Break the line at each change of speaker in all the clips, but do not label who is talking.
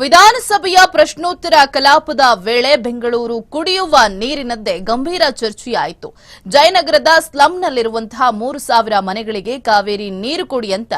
ವಿಧಾನಸಭೆಯ ಪ್ರಶ್ನೋತ್ತರ ಕಲಾಪದ ವೇಳೆ ಬೆಂಗಳೂರು ಕುಡಿಯುವ ನೀರಿನದ್ದೇ ಗಂಭೀರ ಚರ್ಚೆಯಾಯಿತು. ಜಯನಗರದ ಸ್ಲಂನಲ್ಲಿರುವಂತಹ ಮೂರು ಸಾವಿರ ಮನೆಗಳಿಗೆ ಕಾವೇರಿ ನೀರು ಕೊಡಿ ಅಂತ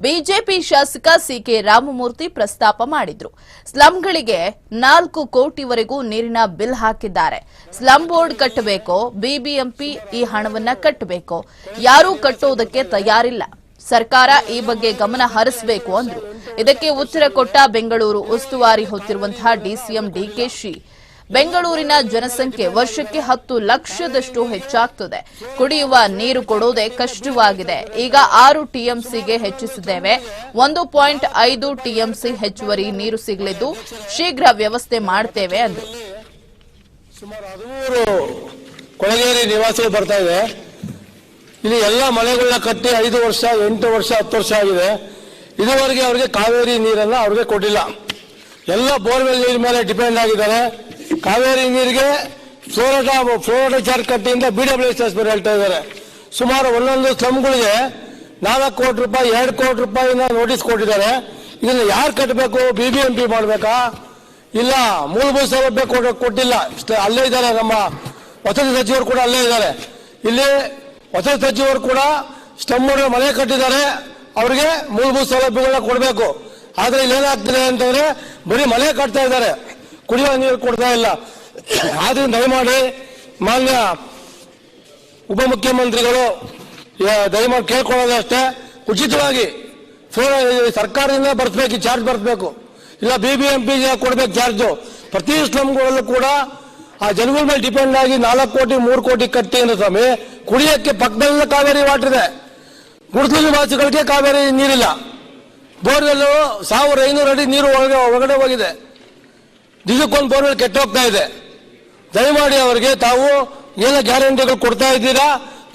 ಬಿಜೆಪಿ ಶಾಸಕ ಸಿಕೆ ರಾಮಮೂರ್ತಿ ಪ್ರಸ್ತಾಪ ಮಾಡಿದ್ರು. ಸ್ಲಂಗಳಿಗೆ ನಾಲ್ಕು ಕೋಟಿವರೆಗೂ ನೀರಿನ ಬಿಲ್ ಹಾಕಿದ್ದಾರೆ. ಸ್ಲಂ ಬೋರ್ಡ್ ಕಟ್ಟಬೇಕೋ, ಬಿಬಿಎಂಪಿ ಈ ಹಣವನ್ನ ಕಟ್ಟಬೇಕೋ? ಯಾರೂ ಕಟ್ಟೋದಕ್ಕೆ ತಯಾರಿಲ್ಲ. ಸರ್ಕಾರ ಈ ಬಗ್ಗೆ ಗಮನ ಹರಿಸಬೇಕು ಅಂದ್ರು. ಇದಕ್ಕೆ ಉತ್ತರ ಕೊಟ್ಟ ಬೆಂಗಳೂರು ಉಸ್ತುವಾರಿ ಹೊತ್ತಿರುವಂತಹ ಡಿಸಿಎಂ ಡಿಕೆಶಿ. ಬೆಂಗಳೂರಿನ ಜನಸಂಖ್ಯೆ ವರ್ಷಕ್ಕೆ ಹತ್ತು ಲಕ್ಷದಷ್ಟು ಹೆಚ್ಚಾಗ್ತದೆ. ಕುಡಿಯುವ ನೀರು ಕೊಡೋದೇ ಕಷ್ಟವಾಗಿದೆ. ಈಗ ಆರು ಟಿಎಂಸಿಗೆ ಹೆಚ್ಚಿಸಿದ್ದೇವೆ. ಒಂದು ಪಾಯಿಂಟ್ ಐದು ಟಿಎಂಸಿ ಹೆಚ್ಚುವರಿ ನೀರು ಸಿಗಲಿದ್ದು ಶೀಘ್ರ ವ್ಯವಸ್ಥೆ ಮಾಡ್ತೇವೆ ಅಂದರು.
ಕೊಳಗೇರಿ ನಿವಾಸಿಗಳು ಬರ್ತಾ ಇದೆ ಇಲ್ಲಿ ಎಲ್ಲ ಮನೆಗಳನ್ನ ಕಟ್ಟಿ ಐದು ವರ್ಷ, ಎಂಟು ವರ್ಷ, ಹತ್ತು ವರ್ಷ ಆಗಿದೆ. ಇದುವರೆಗೆ ಅವ್ರಿಗೆ ಕಾವೇರಿ ನೀರನ್ನು ಅವ್ರಿಗೆ ಕೊಟ್ಟಿಲ್ಲ. ಎಲ್ಲ ಬೋರ್ವೆಲ್ ನೀರಿನ ಮೇಲೆ ಡಿಪೆಂಡ್ ಆಗಿದ್ದಾರೆ. ಕಾವೇರಿ ನೀರಿಗೆ ಫ್ಲೋರಟ ಫ್ಲೋರಟ ಚಾರ್ಜ್ ಕಟ್ಟಿಯಿಂದ ಬಿ ಡಬ್ಲ್ಯೂ ಎಸ್ ಎಸ್ ಹೇಳ್ತಾ ಇದ್ದಾರೆ. ಸುಮಾರು ಒಂದೊಂದು ಸ್ಲಮ್ಗಳಿಗೆ ನಾಲ್ಕು ಕೋಟಿ ರೂಪಾಯಿ, ಎರಡು ಕೋಟಿ ರೂಪಾಯಿನ ನೋಟಿಸ್ ಕೊಟ್ಟಿದ್ದಾರೆ. ಇದನ್ನ ಯಾರು ಕಟ್ಟಬೇಕು ಬಿ ಬಿ ಎಂ ಪಿ ಮಾಡಬೇಕಾ? ಇಲ್ಲ, ಮೂಲಭೂತ ಸೌಲಭ್ಯ ಕೊಟ್ಟಿಲ್ಲ. ಅಲ್ಲೇ ಇದ್ದಾರೆ ನಮ್ಮ ವಸತಿ ಸಚಿವರು ಕೂಡ ಅಲ್ಲೇ ಇದ್ದಾರೆ. ಇಲ್ಲಿ ವಸತಿ ಸಚಿವರು ಕೂಡ ಸ್ಟಮ್ ಮನೆ ಕಟ್ಟಿದ್ದಾರೆ. ಅವರಿಗೆ ಮೂಲಭೂತ ಸೌಲಭ್ಯಗಳನ್ನ ಕೊಡಬೇಕು. ಆದ್ರೆ ಇಲ್ಲಿ ಏನಾಗ್ತಿದೆ ಅಂತಂದ್ರೆ ಬರೀ ಮನೆ ಕಟ್ತಾ ಇದ್ದಾರೆ. ಕುಡಿಯುವ ನೀರು ಕೊಡ್ತಾ ಇಲ್ಲ. ಆದ್ರಿಂದ ದಯಮಾಡಿ ಮಾನ್ಯ ಉಪಮುಖ್ಯಮಂತ್ರಿಗಳು ದಯಮಾಡಿ ಕೇಳ್ಕೊಳ್ಳೋದು ಅಷ್ಟೇ. ಉಚಿತವಾಗಿ ಸರ್ಕಾರದಿಂದ ಬರ್ಸ್ಬೇಕು ಚಾರ್ಜ್ ಬರ್ಸ್ಬೇಕು. ಇಲ್ಲ ಬಿ ಬಿ ಎಂ ಪಿ ಕೊಡ್ಬೇಕು ಚಾರ್ಜು. ಪ್ರತಿ ಸ್ಲಮ್ಗಳಲ್ಲೂ ಕೂಡ ಆ ಜನಗಳ ಮೇಲೆ ಡಿಪೆಂಡ್ ಆಗಿ ನಾಲ್ಕು ಕೋಟಿ, ಮೂರು ಕೋಟಿ ಕಟ್ಟಿ ಅಂದ್ರೆ ಸ್ವಾಮಿ ಕುಡಿಯಕ್ಕೆ ಪಕ್ಕದಲ್ಲ ಕಾವೇರಿ ವಾಟರ್ ಇದೆ. ಗುಡಿಸಲು ನಿವಾಸಿಗಳಿಗೆ ಕಾವೇರಿ ನೀರಿಲ್ಲ. ಬೋರ್ವೆಲ್ಲು ಸಾವಿರ ಐನೂರು ಅಡಿ ನೀರು ಒಳಗೆ ಒಳಗಡೆ ಹೋಗಿದೆ. ದಿವಸಕ್ಕೊಂದು ಬೋರ್ವೆಲ್ ಕೆಟ್ಟೋಗ್ತಾ ಇದೆ. ದಯಮಾಡಿ ಅವರಿಗೆ ತಾವು ಏನ ಗ್ಯಾರಂಟಿಗಳು ಕೊಡ್ತಾ ಇದ್ದೀರಾ?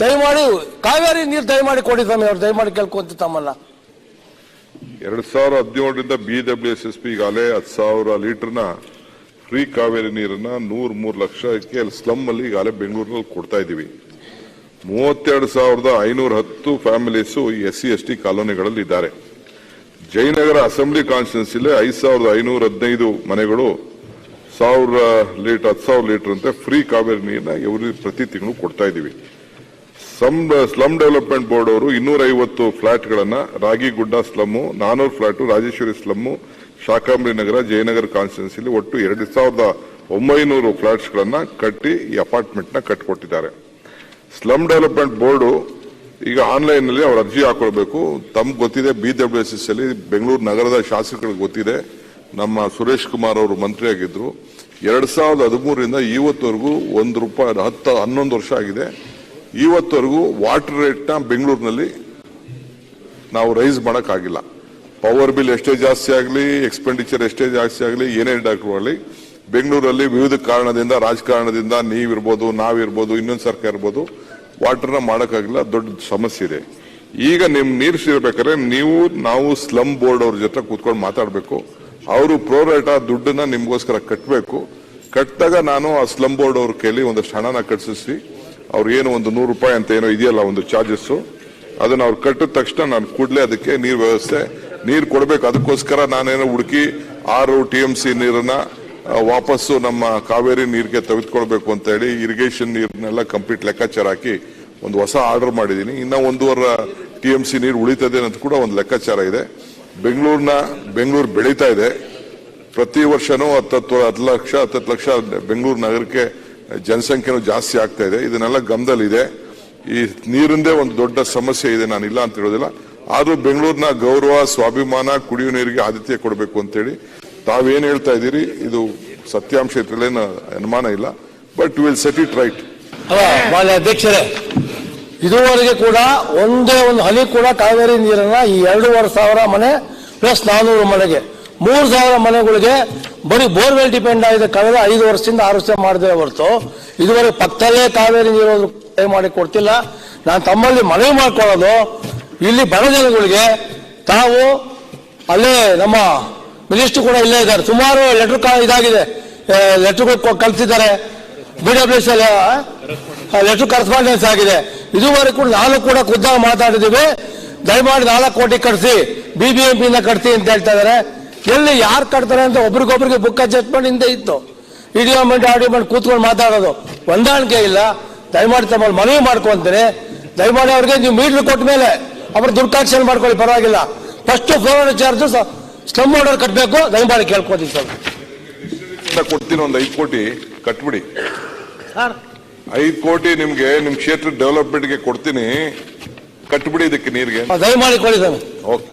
ದಯಮಾಡಿ ಕಾವೇರಿ ನೀರು ದಯಮಾಡಿ ಕೊಡಿ ಸ್ವಾಮಿ ಅವ್ರು, ದಯಮಾಡಿ ಕೇಳ್ಕೊಂತ ತಮ್ಮಲ್ಲ
ಎರಡ್ ಸಾವಿರ ಹದಿನೇಳರಿಂದ B W S S P ಈಗಾಗಲೇ ಹತ್ತು ಸಾವಿರ ಲೀಟರ್ನ ಫ್ರೀ ಕಾವೇರಿ ನೀರನ್ನ ನೂರ ಮೂರು ಲಕ್ಷಕ್ಕೆ ಸ್ಲಮ್ ಅಲ್ಲಿ ಈಗಾಗಲೇ ಬೆಂಗಳೂರಿನಲ್ಲಿ ಕೊಡ್ತಾ ಇದ್ದೀವಿ. ಮೂವತ್ತೆರಡು ಸಾವಿರದ ಐನೂರ ಹತ್ತು families S C S T ಕಾಲೋನಿಗಳಲ್ಲಿ ಇದ್ದಾರೆ ಜಯನಗರ ಅಸೆಂಬ್ಲಿ ಕಾನ್ಸ್ಟಿಟ್ಯೂನ್ಸಿಲಿ ಐದು ಸಾವಿರದ ಐನೂರ ಹದಿನೈದು ಮನೆಗಳು ಸಾವಿರ ಲೀಟರ್, ಹತ್ತು ಸಾವಿರ ಲೀಟರ್ ಅಂತ ಫ್ರೀ ಕಾವೇರಿ ನೀರನ್ನ ಇವರು ಪ್ರತಿ ತಿಂಗಳು ಕೊಡ್ತಾ ಇದ್ದೀವಿ. ಸಮ್ ಸ್ಲಮ್ ಡೆವಲಪ್ಮೆಂಟ್ ಬೋರ್ಡ್ ಅವರು ಇನ್ನೂರ ಐವತ್ತು ಫ್ಲಾಟ್ಗಳನ್ನ ರಾಗಿಗುಡ್ಡ ಸ್ಲಮ್ಮು, ನಾನೂರು ಫ್ಲಾಟು ರಾಜೇಶ್ವರಿ ಸ್ಲಮ್ಮು, ಶಾಕಾಂಬರಿ ನಗರ, ಜಯನಗರ ಕಾನ್ಸ್ಟಿಟ್ಯೂನ್ಸಿಲಿ ಒಟ್ಟು ಎರಡು ಸಾವಿರದ ಒಂಬೈನೂರು ಫ್ಲಾಟ್ಸ್ಗಳನ್ನ ಕಟ್ಟಿ ಈ ಅಪಾರ್ಟ್ಮೆಂಟ್ನ ಕಟ್ಟಿಕೊಟ್ಟಿದ್ದಾರೆ ಸ್ಲಮ್ ಡೆವಲಪ್ಮೆಂಟ್ ಬೋರ್ಡು ಈಗ ಆನ್ಲೈನ್ನಲ್ಲಿ ಅವ್ರು ಅರ್ಜಿ ಹಾಕೊಳ್ಬೇಕು. ತಮ್ಗೆ ಗೊತ್ತಿದೆ ಬಿ ಡಬ್ಲ್ಯೂ ಎಸ್ ಎಸ್ ಅಲ್ಲಿ ಬೆಂಗಳೂರು ನಗರದ ಶಾಸಕರಿಗೆ ಗೊತ್ತಿದೆ. ನಮ್ಮ ಸುರೇಶ್ ಕುಮಾರ್ ಅವರು ಮಂತ್ರಿಯಾಗಿದ್ದರು ಎರಡ್ ಸಾವಿರದ ಹದಿಮೂರರಿಂದ ಇವತ್ತವರೆಗೂ ಒಂದು ರೂಪಾಯಿ, ಹತ್ತು, ಹನ್ನೊಂದು ವರ್ಷ ಆಗಿದೆ. ಇವತ್ತವರೆಗೂ ವಾಟರ್ ರೇಟ್ನ ಬೆಂಗಳೂರಿನಲ್ಲಿ ನಾವು ರೈಸ್ ಮಾಡೋಕ್ಕಾಗಿಲ್ಲ. ಪವರ್ ಬಿಲ್ ಎಷ್ಟೇ ಜಾಸ್ತಿ ಆಗಲಿ ಎಕ್ಸ್ಪೆಂಡಿಚರ್ ಎಷ್ಟೇ ಜಾಸ್ತಿ ಆಗಲಿ ಏನೇ ಡಾಕ್ಟರ್ ಆಗಲಿ ಬೆಂಗಳೂರಲ್ಲಿ ವಿವಿಧ ಕಾರಣದಿಂದ, ರಾಜಕಾರಣದಿಂದ ನೀವಿರ್ಬೋದು, ನಾವಿರ್ಬೋದು, ಇನ್ನೊಂದು ಸರ್ಕಾರ ಇರ್ಬೋದು, ವಾಟರ್ನ ಮಾಡೋಕ್ಕಾಗಿಲ್ಲ, ದೊಡ್ಡ ಸಮಸ್ಯೆ ಇದೆ. ಈಗ ನಿಮ್ಮ ನೀರು ಸಿಗಬೇಕಾದ್ರೆ ನೀವು, ನಾವು ಸ್ಲಮ್ ಬೋರ್ಡ್ ಅವ್ರ ಜೊತೆ ಕೂತ್ಕೊಂಡು ಮಾತಾಡಬೇಕು. ಅವರು ಪ್ರೋರೇಟ ದುಡ್ಡನ್ನ ನಿಮಗೋಸ್ಕರ ಕಟ್ಟಬೇಕು ಕಟ್ಟಿದಾಗ ನಾನು ಆ ಸ್ಲಮ್ ಬೋರ್ಡ್ ಅವ್ರ ಕೇಳಿ ಒಂದಷ್ಟು ಹಣನ ಕಟ್ಟಿಸಿ ಅವ್ರು ಏನು ಒಂದು ನೂರು ರೂಪಾಯಿ ಅಂತ ಏನೋ ಇದೆಯಲ್ಲ ಒಂದು ಚಾರ್ಜಸ್ಸು, ಅದನ್ನ ಅವ್ರು ಕಟ್ಟಿದ ತಕ್ಷಣ ನಾನು ಕೂಡಲೇ ಅದಕ್ಕೆ ನೀರು ವ್ಯವಸ್ಥೆ, ನೀರು ಕೊಡಬೇಕು. ಅದಕ್ಕೋಸ್ಕರ ನಾನೇನೋ ಹುಡುಕಿ ಆರು ಟಿ ಎಂ ಸಿ ನೀರನ್ನ ವಾಪಸ್ಸು ನಮ್ಮ ಕಾವೇರಿ ನೀರಿಗೆ ತೆಗೆದುಕೊಳ್ಬೇಕು ಅಂತ ಹೇಳಿ ಇರಿಗೇಷನ್ ನೀರನ್ನೆಲ್ಲ ಕಂಪ್ಲೀಟ್ ಲೆಕ್ಕಾಚಾರ ಹಾಕಿ ಒಂದು ಹೊಸ ಆರ್ಡರ್ ಮಾಡಿದ್ದೀನಿ. ಇನ್ನ ಒಂದೂವರೆ ಟಿ ಎಂ ಸಿ ನೀರು ಉಳಿತದೆ ಅಂತ ಕೂಡ ಒಂದು ಲೆಕ್ಕಾಚಾರ ಇದೆ. ಬೆಂಗಳೂರಿನ, ಬೆಂಗಳೂರು ಬೆಳೀತಾ ಇದೆ. ಪ್ರತಿ ವರ್ಷನೂ ಹತ್ತತ್ತು, ಹತ್ತು ಲಕ್ಷ, ಹತ್ತತ್ತು ಲಕ್ಷ ಬೆಂಗಳೂರು ನಗರಕ್ಕೆ ಜನಸಂಖ್ಯೆನೂ ಜಾಸ್ತಿ ಆಗ್ತಾ ಇದೆ. ಇದನ್ನೆಲ್ಲ ಗಮದಲ್ಲಿದೆ ಈ ನೀರಿಂದೇ ಒಂದು ದೊಡ್ಡ ಸಮಸ್ಯೆ ಇದೆ ನಾನು ಇಲ್ಲ ಅಂತ ಹೇಳೋದಿಲ್ಲ. ಆದರೂ ಬೆಂಗಳೂರಿನ ಗೌರವ, ಸ್ವಾಭಿಮಾನ ಕುಡಿಯುವ ನೀರಿಗೆ ಆದ್ಯತೆ ಕೊಡಬೇಕು ಅಂತೇಳಿ ತಾವೇನ್ ಹೇಳ್ತಾ ಇದ್ದೀರಿ, ಇದು ಸತ್ಯಾಂಶ ಇದ್ರಲ್ಲೇನು ಅನುಮಾನ ಇಲ್ಲ but will set it right
ಮಾನ್ಯ ಅಧ್ಯಕ್ಷರೇ, ಇದುವರೆಗೆ ಕೂಡ ಒಂದೇ ಒಂದು ಹನಿ ಕೂಡ ಕಾವೇರಿ ನೀರನ್ನ ಈ ಎರಡೂವರೆ ಸಾವಿರ ಮನೆ ಪ್ಲಸ್ ನಾನೂರು ಮನೆಗೆ, ಮೂರು ಸಾವಿರ ಮನೆಗಳಿಗೆ ಬರೀ ಬೋರ್ವೆಲ್ ಡಿಪೆಂಡ್ ಆಗಿದೆ ಕಳೆದ ಐದು ವರ್ಷದಿಂದ ಆರು ವರ್ಷ ಮಾಡಿದ್ರೆ ಹೊರತು. ಇದುವರೆಗೆ ಪಕ್ಕದಲ್ಲೇ ಕಾವೇರಿ ನೀರು ಮಾಡಿ ಕೊಡ್ತಿಲ್ಲ. ನಾನು ತಮ್ಮಲ್ಲಿ ಮನವಿ ಮಾಡ್ಕೊಳ್ಳೋದು, ಇಲ್ಲಿ ಬಡ ಜನಗಳಿಗೆ ತಾವು ಅಲ್ಲೇ ನಮ್ಮ ಮಿನಿಸ್ಟರ್ ಕೂಡ ಇಲ್ಲೇ ಇದ್ದಾರೆ. ಸುಮಾರು ಲೆಟರ್ ಇದಾಗಿದೆ. ಲೆಟರ್ಗಳು ಕಲ್ತಿದ್ದಾರೆ B W S letter correspondence ಆಗಿದೆ. ಇದುವರೆಗೂ ನಾನು ಕೂಡ ಖುದ್ದಾಗಿ ಮಾತಾಡಿದ್ದೀವಿ. ದಯಮಾಡಿ ನಾಲ್ಕು ಕೋಟಿ ಕಟ್ಸಿ. ಬಿಬಿಎಂಪಿ ಇಂದ ಕಟ್ಸಿ ಅಂತ ಹೇಳ್ತಾ ಇದಾರೆ ಎಲ್ಲಿ ಯಾರು ಕಟ್ತಾರೆ ಅಂತ ಒಬ್ರಿಗೊಬ್ರಿಗೆ ಬುಕ್ ಅಡ್ಜಸ್ಟ್ಮೆಂಟ್ ಹಿಂದೆ ಇತ್ತು. ವಿಡಿಯೋ ಮೆಂಟ್ ಆಡಿಯೋ ಮೆಂಟ್ ಕೂತ್ಕೊಂಡು ಮಾತಾಡೋದು. ಹೊಂದಾಣಿಕೆ ಇಲ್ಲ. ದಯಮಾಡಿ ತಮ್ಮಲ್ಲಿ ಮನವಿ ಮಾಡ್ಕೊಂತೀನಿ. ದಯಮಾಡಿ ಅವ್ರಿಗೆ ನೀವು ಮೀಟ್ರ್ ಕೊಟ್ಟ ಮೇಲೆ ಅವ್ರ ದುಡ್ಡು ಮಾಡ್ಕೊಳ್ಳಿ, ಪರವಾಗಿಲ್ಲ. First phone charge slum order ಕಟ್ಟಬೇಕು ದಯಮಾಡಿ ಕೇಳ್ಕೊತೀನಿ ಸರ್
ಕೊಡ್ತೀನಿ ಒಂದು ಐದು ಕೋಟಿ ಕಟ್ಬಿಡಿ.
ಸರ್.
ಐದು ಕೋಟಿ ನಿಮ್ಗೆ ನಿಮ್ ಕ್ಷೇತ್ರ ಡೆವಲಪ್ಮೆಂಟ್ಗೆ ಕೊಡ್ತೀನಿ. ಕಟ್ಬಿಡಿ ಇದಕ್ಕೆ ನೀರಿಗೆ.
ದಯಮಾಡಿ ಕೊಡಿ ಸರ್
ಓಕೆ.